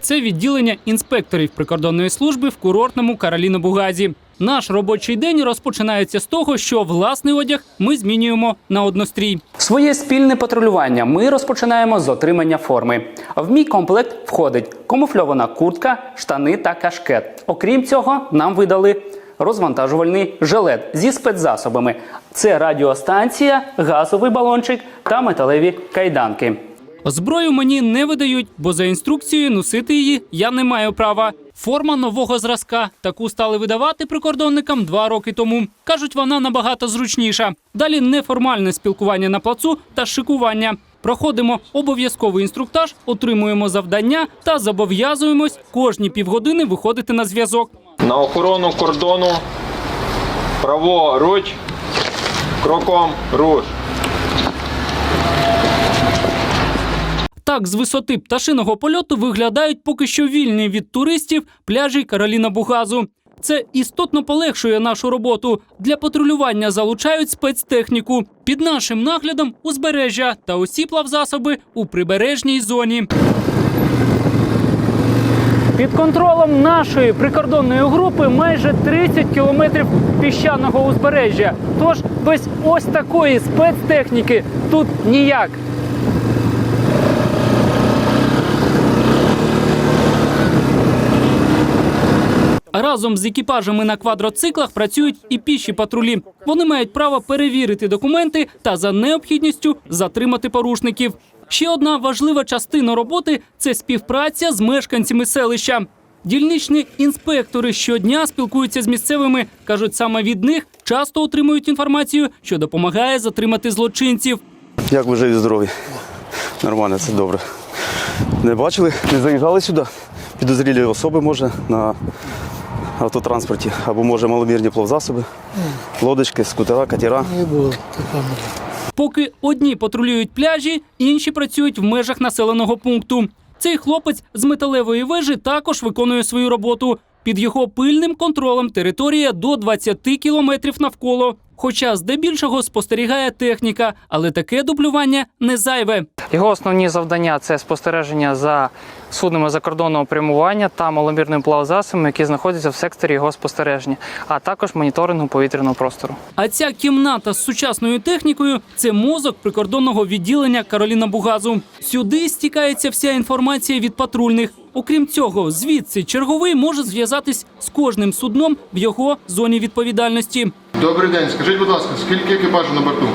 Це відділення інспекторів прикордонної служби в курортному Кароліно-Бугазі. Наш робочий день розпочинається з того, що власний одяг ми змінюємо на однострій. Своє спільне патрулювання ми розпочинаємо з отримання форми. В мій комплект входить камуфльована куртка, штани та кашкет. Окрім цього, нам видали розвантажувальний жилет зі спецзасобами. Це радіостанція, газовий балончик та металеві кайданки. Зброю мені не видають, бо за інструкцією носити її я не маю права. Форма нового зразка. Таку стали видавати прикордонникам два роки тому. Кажуть, вона набагато зручніша. Далі неформальне спілкування на плацу та шикування. Проходимо обов'язковий інструктаж, отримуємо завдання та зобов'язуємось кожні півгодини виходити на зв'язок. На охорону кордону праворуч, кроком руш. Так, з висоти пташиного польоту виглядають поки що вільні від туристів пляжі Кароліна Бугазу. Це істотно полегшує нашу роботу. Для патрулювання залучають спецтехніку під нашим наглядом узбережжя та усі плавзасоби у прибережній зоні. Під контролем нашої прикордонної групи майже 30 кілометрів піщаного узбережжя. Тож без ось такої спецтехніки тут ніяк. Разом з екіпажами на квадроциклах працюють і піші патрулі. Вони мають право перевірити документи та за необхідністю затримати порушників. Ще одна важлива частина роботи це співпраця з мешканцями селища. Дільничні інспектори щодня спілкуються з місцевими. кажуть, саме від них часто отримують інформацію, що допомагає затримати злочинців. Як ви живі здорові? Нормально, це добре. Не бачили? Не заїжджали сюди? Підозрілі особи може на автотранспорті або може маломірні плавзасоби, лодочки, скутера, катера. Не було така Поки одні патрулюють пляжі, інші працюють в межах населеного пункту. Цей хлопець з металевої вежі також виконує свою роботу. Під його пильним контролем територія до 20 кілометрів навколо. Хоча здебільшого спостерігає техніка, але таке дублювання не зайве. Його основні завдання це спостереження за суднами закордонного прямування та маломірними плавзасобами, які знаходяться в секторі його спостереження, а також моніторингу повітряного простору. А ця кімната з сучасною технікою це мозок прикордонного відділення Кароліна Бугазу. Сюди стікається вся інформація від патрульних. Окрім цього, звідси черговий може зв'язатись з кожним судном в його зоні відповідальності. Добрий день. Скажіть, будь ласка, скільки екіпажу на борту?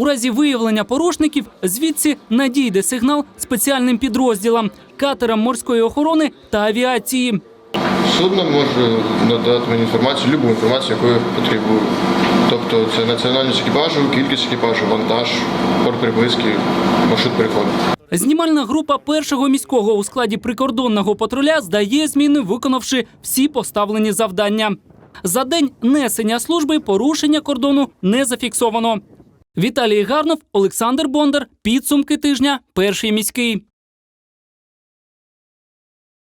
У разі виявлення порушників звідси надійде сигнал спеціальним підрозділам, катерам морської охорони та авіації. Судно може надати мені інформацію, любу інформацію, яку я потребую. Тобто це національність екіпажу, кількість екіпажу, вантаж, порт приписки, маршрут переходу. Знімальна група першого міського у складі прикордонного патруля здає зміни, виконавши всі поставлені завдання. За день несення служби порушення кордону не зафіксовано. Віталій Гарнов, Олександр Бондар. Підсумки тижня. Перший міський.